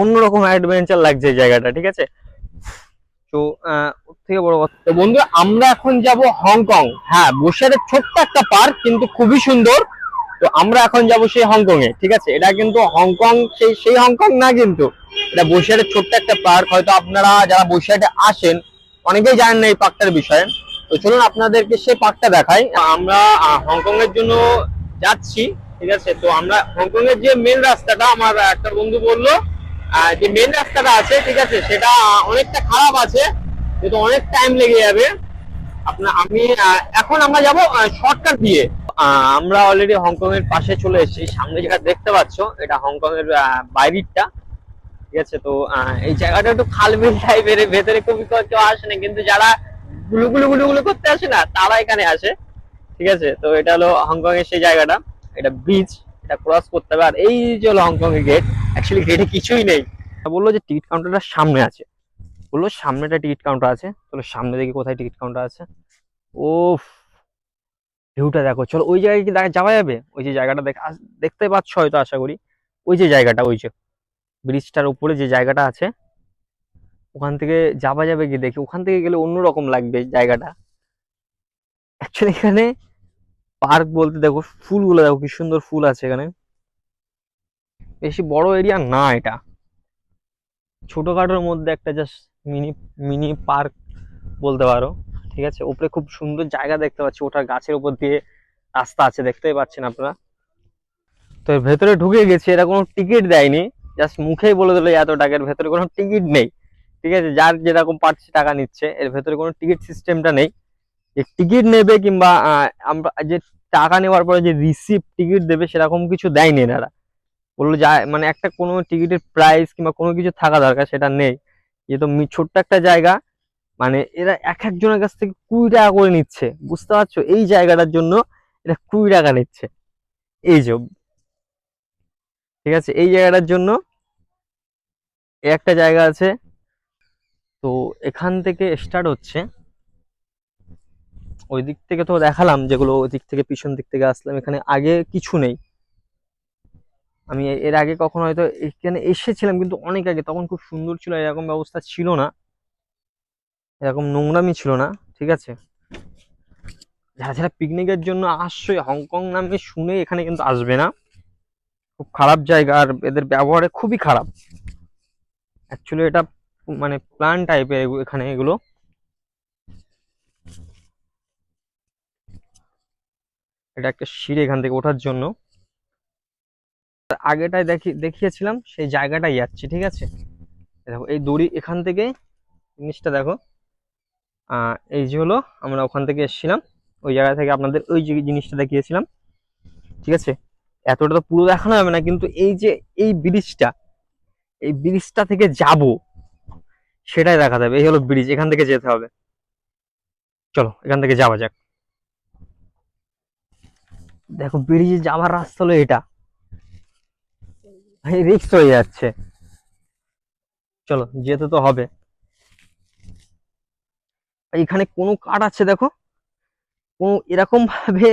অন্যরকম অ্যাডভেঞ্চার লাগছে জায়গাটা, ঠিক আছে? তো থেকে বড় কথা তো আমরা এখন যাব হংকং। হ্যাঁ বসিরহাটের ছোট্ট একটা পার্ক কিন্তু খুবই সুন্দর। তো আমরা এখন যাব সেই হংকং এ ঠিক আছে? এটা কিন্তু হংকং, সেই সেই হংকং না কিন্তু। এটা বসিরহাটের ছোট্ট একটা পার্ক হয়তো আপনারা যারা বসিরহাটে আসেন, অনেকেই জানেন না এই পার্কটার বিষয়ে। তো চলুন আপনাদেরকে সেই পার্কটা দেখাই। আমরা হংকং এর জন্য যাচ্ছি, ঠিক আছে? তো আমরা হংকং এর যে মেন রাস্তাটা, আমার একটা বন্ধু বলল যে মেন রাস্তাটা আছে, ঠিক আছে, সেটা অনেকটা খারাপ আছে কিন্তু অনেক টাইম লেগে যাবে। আপনার আমি এখন আমরা যাব শর্টকাট দিয়ে। আমরা অলরেডি হংকং এর পাশে চলে এসেছি। সামনে যেটা দেখতে পাচ্ছ, এটা হংকং এর বাইরেরটা। ঠিক আছে, তো এই জায়গাটা একটু খালবিল টাইপের ভেতরে খুবই কেউ আসে না, কিন্তু যারা গুলু গুলু গুলু গুলু করতে আসে না, তারা এখানে আসে। ঠিক আছে, তো এটা হলো হংকং এর সেই জায়গাটা। এটা ব্রিজ এটা ক্রস করতে হবে। আর এই যে হলো হংকং এর গেট অ্যাকচুয়ালি গেটে কিছুই নেই। বলল যে টিকিট কাউন্টারটা সামনে আছে। বলল, সামনেটা টিকিট কাউন্টার আছে। চলো সামনে দেখি কোথায় টিকিট কাউন্টার আছে। ও ভিউটা দেখো, চলো ওই জায়গায় কি দেখা- যাওয়া যাবে? ওই যে জায়গাটা দেখ দেখতে পাচ্ছ হয়তো আশা করি। ওই যে জায়গাটা, ওই যে ব্রিজটার উপরে যে জায়গাটা আছে, ওখান থেকে যাওয়া যাবে কি দেখি। ওখান থেকে গেলে অন্যরকম লাগবে জায়গাটা। অ্যাকচুয়ালি এখানে পার্ক বলতে দেখো, ফুলগুলো দেখো কি সুন্দর ফুল আছে এখানে। বেশি বড় এরিয়া না এটা। ছোটখাটোর মধ্যে একটা জাস্ট মিনি মিনি পার্ক বলতে পারো, ঠিক আছে? ওপরে খুব সুন্দর জায়গা দেখতে পাচ্ছি, ওটার গাছের উপর দিয়ে রাস্তা আছে, দেখতেই পাচ্ছেন আপনারা। তো এর ভেতরে ঢুকে গেছি, এটা কোনো টিকিট দেয়নি জাস্ট মুখেই বলে দিল এত টাকার ভেতরে কোনো টিকিট নেই, ঠিক আছে? যার যেরকম পারছে টাকা নিচ্ছে, এর ভেতরে কোনো টিকিট সিস্টেমটা নেই। যে টিকিট নেবে কিংবা আমরা যে টাকা নেওয়ার পরে যে রিসিপ্ট টিকিট দেবে সেরকম কিছু দেয়নি এনারা। বলল যা মানে একটা কোনো টিকিটের প্রাইস কিংবা কোনো কিছু থাকা দরকার সেটা নেই। যেহেতু ছোট্ট একটা জায়গা মানে এরা এক একজনের কাছ থেকে কুড়ি টাকা করে নিচ্ছে। বুঝতে পারছ? এই জায়গাটার জন্য এটা কুড়ি টাকা নিচ্ছে। এই যে, ঠিক আছে? এই জায়গাটার জন্য একটা জায়গা আছে। তো এখান থেকে স্টার্ট হচ্ছে। ওই দিক থেকে তো দেখালাম যেগুলো ওই দিক থেকে পিছন দিক থেকে আসলাম, এখানে আগে কিছু নেই। আমি এর আগে কখনো হয়তো এখানে এসেছিলাম, কিন্তু অনেক আগে। তখন খুব সুন্দর ছিল, এরকম ব্যবস্থা ছিল না। এরকম নোংরামি ছিল না, ঠিক আছে? যারা যারা পিকনিকের জন্য আসছে, হংকং নামে শুনে এখানে কিন্তু আসবে না। খুব খারাপ জায়গা, আর এদের ব্যবহারে খুবই খারাপ। অ্যাকচুয়ালি এটা মানে প্ল্যান টাইপের এখানে এগুলো। এটা একটা সিঁড়ি এখান থেকে ওঠার জন্য। আর আগেটায় দেখি, দেখিয়েছিলাম, সেই জায়গাটাই যাচ্ছি, ঠিক আছে? দেখো, এই দড়ি এখান থেকে, জিনিসটা দেখো। এই যে হলো, আমরা ওখান থেকে এসেছিলাম। ওই জায়গা থেকে আপনাদের ওই যে জিনিসটা দেখিয়েছিলাম, ঠিক আছে? এতটা তো পুরো দেখানো যাবে না, কিন্তু এই যে, এই ব্রিজটা এই ব্রিজটা থেকে যাব, সেটাই দেখা যাবে। এই হলো ব্রিজ, এখান থেকে যেতে হবে। চলো, এখান থেকে যাওয়া যাক। দেখো ব্রিজে যাওয়ার রাস্তা হলো এটা। রিক্স হয়ে যাচ্ছে। চলো, যেতে তো হবে। এখানে কোনো কাঠ আছে, দেখো? কোনো এরকম ভাবে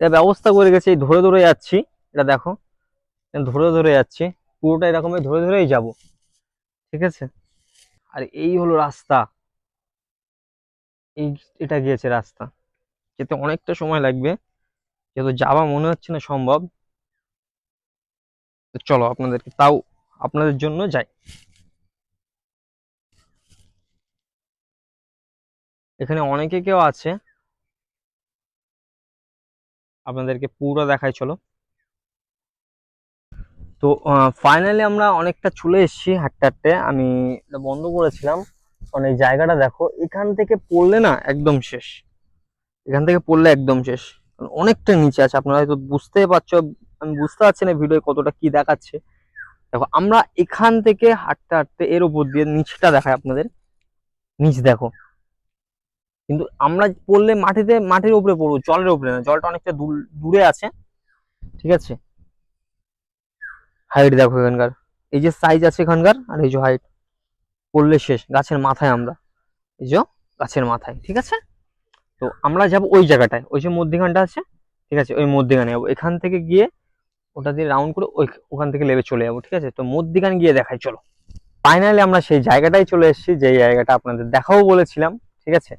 ব্যবস্থা করে গেছে ধরে ধরে যাচ্ছি। এটা দেখো, ধরে ধরে যাচ্ছি। পুরোটা এরকম ধরে ধরেই যাব। ঠিক আছে? আর এই হলো রাস্তা। এই, এটা গিয়েছে রাস্তা। যেতে অনেকটা সময় লাগবে। যেহেতু যাওয়া মনে হচ্ছে না সম্ভব চলো আপনাদেরকে তাও আপনাদের জন্য যাই। এখানে অনেকে কেউ আছে। আপনাদেরকে পুরো দেখাই, চলো। তো ফাইনালি আমরা অনেকটা চলে এসেছি হাঁটতে হাঁটতে আমি বন্ধ করেছিলাম। মানে এই জায়গাটা দেখো, এখান থেকে পড়লে না একদম শেষ। এখান থেকে পড়লে একদম শেষ। অনেকটা নিচে আছে। আপনারা হয়তো বুঝতেই পারছ, আমি বুঝতে পারছি না ভিডিও কতটা কি দেখাচ্ছে। দেখো, আমরা এখান থেকে হাঁটতে হাঁটতে এর উপর দিয়ে নিচটা দেখায় আপনাদের। নিচ দেখো। কিন্তু আমরা পড়লে মাটিতে, মাটির উপরে পড়ব, জলের উপরে না। জলটা অনেকটা দূরে আছে। ঠিক আছে? হাইট দেখো এখানকার। এই যে সাইজ আছে এখানকার, আর এই যে হাইট পড়লে শেষ, গাছের মাথায় আমরা। এই যে, গাছের মাথায়। ঠিক আছে? তো আমরা যাব ওই জায়গাটায়। ওই যে মধ্যিখানটা আছে, ঠিক আছে? ওই মধ্যিখানে যাব। এখান থেকে গিয়ে ওটা দিয়ে রাউন্ড করে ওই ওখান থেকে লেবে চলে যাব, ঠিক আছে? তো মধ্যিখানে গিয়ে দেখাই, চলো। ফাইনালি আমরা সেই জায়গাটাই চলে এসেছি যে জায়গাটা আপনাদের দেখাও বলেছিলাম, ঠিক আছে?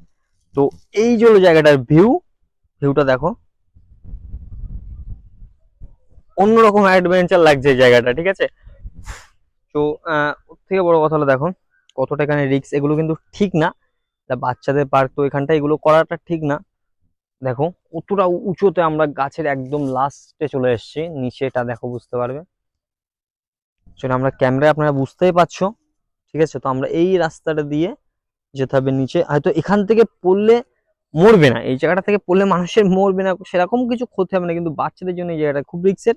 তো এই যে জায়গাটার ভিউ ভিউটা দেখো। অন্যরকম অ্যাডভেঞ্চার লাগছে এই জায়গাটা, ঠিক আছে? তো থেকে বড় কথা হলো দেখো, কতটা এখানে রিক্স এগুলো কিন্তু ঠিক না। তা বাচ্চাদের পার্ক তো এখানটা এগুলো করাটা ঠিক না। দেখো কতটা উঁচুতে আমরা গাছের একদম লাস্টে চলে এসেছি, নিচেটা দেখো বুঝতে পারবে। সেটা আমরা ক্যামেরায় আপনারা বুঝতেই পারছ, ঠিক আছে? তো আমরা এই রাস্তাটা দিয়ে যেতে হবে নিচে। হয়তো এখান থেকে পড়লে মরবে না, এই জায়গাটা থেকে পড়লে মানুষের মরবে না, সেরকম কিছু ক্ষতি হবে না, কিন্তু বাচ্চাদের জন্য এই জায়গাটা খুব রিক্সের